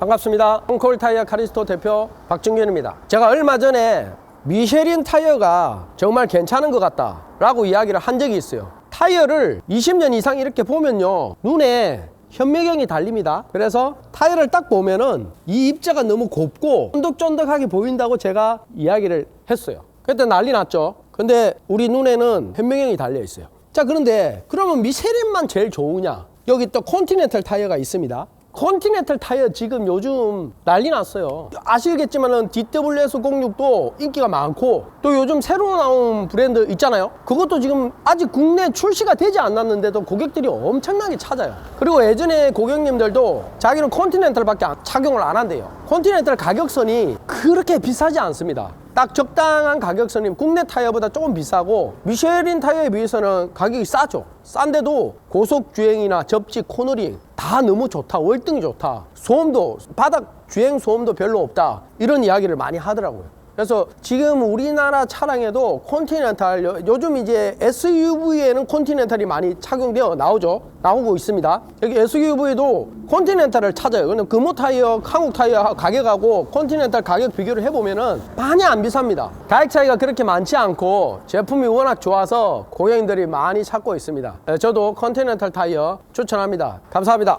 반갑습니다. 홈콜 타이어 카리스토 대표 박준균입니다. 제가 얼마 전에 미쉐린 타이어가 정말 괜찮은 것 같다 라고 이야기를 한 적이 있어요. 타이어를 20년 이상 이렇게 보면요. 눈에 현미경이 달립니다. 그래서 타이어를 딱 보면은 이 입자가 너무 곱고 쫀득쫀득하게 보인다고 제가 이야기를 했어요. 그때 난리 났죠. 근데 우리 눈에는 현미경이 달려 있어요. 자, 그런데 그러면 미쉐린만 제일 좋으냐? 여기 또 콘티넨탈 타이어가 있습니다. 컨티넨탈 타이어 지금 요즘 난리 났어요. 아시겠지만은 DWS 06도 인기가 많고 또 요즘 새로 나온 브랜드 있잖아요. 그것도 지금 아직 국내 출시가 되지 않았는데도 고객들이 엄청나게 찾아요. 그리고 예전에 고객님들도 자기는 컨티넨탈 밖에 안- 착용을 안 한대요. 컨티넨탈 가격선이 그렇게 비싸지 않습니다. 딱 적당한 가격선이 국내 타이어보다 조금 비싸고 미쉐린 타이어에 비해서는 가격이 싸죠. 싼데도 고속 주행이나 접지 코너링 다 너무 좋다. 월등히 좋다. 소음도 바닥 주행 소음도 별로 없다. 이런 이야기를 많이 하더라고요. 그래서 지금 우리나라 차량에도 컨티넨탈 요- 요즘 이제 SUV에는 컨티넨탈이 많이 착용되어 나오죠. 나오고 있습니다. 여기 SUV도 컨티넨탈을 찾아요. 근데 금호 타이어, 한국 타이어 가격하고 컨티넨탈 가격 비교를 해보면은 많이 안 비쌉니다. 가격 차이가 그렇게 많지 않고 제품이 워낙 좋아서 고객님들이 많이 찾고 있습니다. 네, 저도 컨티넨탈 타이어 추천합니다. 감사합니다.